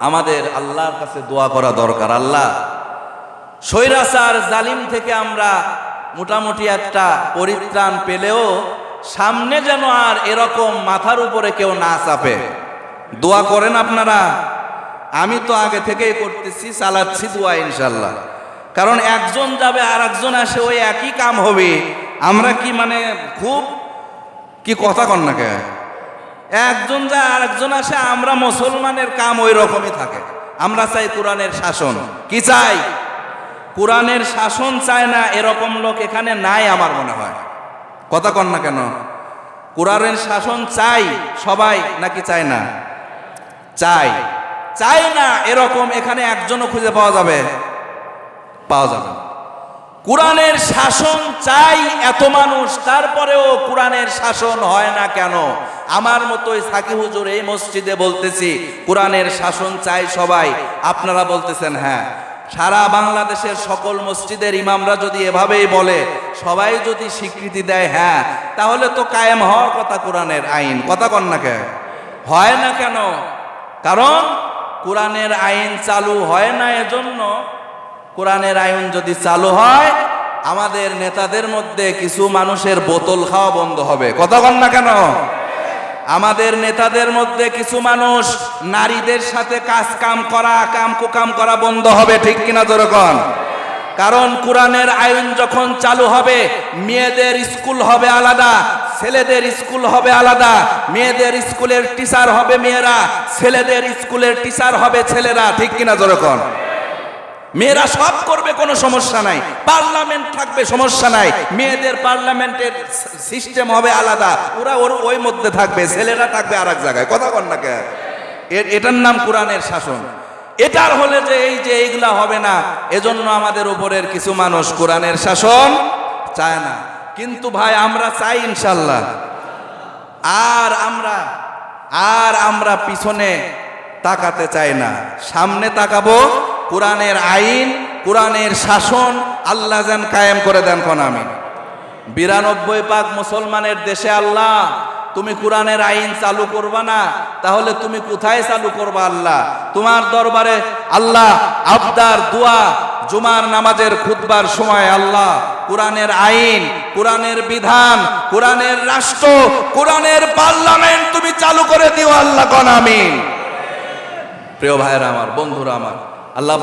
আমাদের আল্লাহর কাছে দোয়া করা দরকার, আল্লাহ। স্বৈরাচার, জালিম থেকে আমরা মোটামুটি একটা পরিত্রাণ পেলেও সামনে যেন আর এরকম মাথার উপরে কেউ না চাপে। দোয়া করেন আপনারা। আমি তো আগে থেকেই করতেছি, চালাচ্ছি দোয়া ইনশাল্লাহ কারণ একজন যাবে আর একজন আসে, ওই একই কাম হবে। আমরা কি মানে খুব, কি কথা কন না কে? একজন যায়, আরেকজন আসে, আমরা মুসলমানের কাম ওই রকমই থাকে। আমরা চাই কোরআনের শাসন। কি চাই? কোরআনের শাসন চায় না, এরকম লোক এখানে নাই আমার মনে হয়। কথা কন না কেন? কোরআনের শাসন চাই সবাই নাকি চায় না? চাই চাই না, এরকম এখানে একজনও খুঁজে পাওয়া যাবে? পাওয়া যাবে। কোরআনের শাসন চাই এত মানুষ, তারপরেও কোরআনের শাসন হয় না কেন? আমার মতোই সাকি হুজুর এই মসজিদে বলতেছি, কোরআনের শাসন চাই সবাই। আপনারা বলতেছেন হ্যাঁ। সারা বাংলাদেশের সকল মসজিদের ইমামরা যদি এভাবেই বলে, সবাই যদি স্বীকৃতি দেয় হ্যাঁ তাহলে তো কায়েম হওয়ার কথা কোরআনের আইন। কথা কন না কে হয় না কেন? কারণ কোরআনের আইন চালু হয় না এজন্য কোরআনের আইন যদি চালু হয়, আমাদের নেতাদের মধ্যে কিছু মানুষের বোতল খাওয়া বন্ধ হবে। কথা বল না কেন? আমাদের নেতাদের মধ্যে কিছু মানুষ নারীদের সাথে কাজ কাম করা, কাম কুকাম করা বন্ধ হবে, ঠিক কিনা যেরকম কারণ কোরআনের আইন যখন চালু হবে, মেয়েদের স্কুল হবে আলাদা, ছেলেদের স্কুল হবে আলাদা, মেয়েদের স্কুলের টিচার হবে মেয়েরা, ছেলেদের স্কুলের টিচার হবে ছেলেরা, ঠিক কিনা যেরকম মেয়েরা সব করবে, কোনো সমস্যা নাই। পার্লামেন্ট থাকবে, সমস্যা নাই। মেয়েদের পার্লামেন্টের সিস্টেম হবে আলাদা। ওরা ওর ওই মধ্যে থাকবে, ছেলেরা থাকবে আর এক জায়গায়। কথা কন না কে এটার নাম কোরআনের শাসন। এটার হলে যে এই যে এইগুলা হবে না, এজন্য আমাদের উপরের কিছু মানুষ কোরআনের শাসন চায় না। কিন্তু ভাই, আমরা চাই ইনশাল্লাহ। আর আমরা আর আমরা পিছনে তাকাতে চাই না। সামনে তাকাবো কোরআনের আইন, কোরআনের শাসন, আল্লাহ যেন কায়েম করে দেন কোন আমি বিরানব্বই পাক মুসলমানের দেশে আল্লাহ, তুমি কোরআনের আইন চালু করবা না, তাহলে তুমি কোথায় চালু করবা আল্লাহ? তোমার দরবারে আল্লাহ আবদার, দোয়া, জুমার নামাজের খুতবার সময় আল্লাহ কোরআনের আইন, কোরআনের বিধান, কোরআনের রাষ্ট্র, কোরআনের পার্লামেন্ট তুমি চালু করে দিও আল্লাহ কন প্রিয় ভাইয়েরা আমার, বন্ধুরা আমার আল্লাহ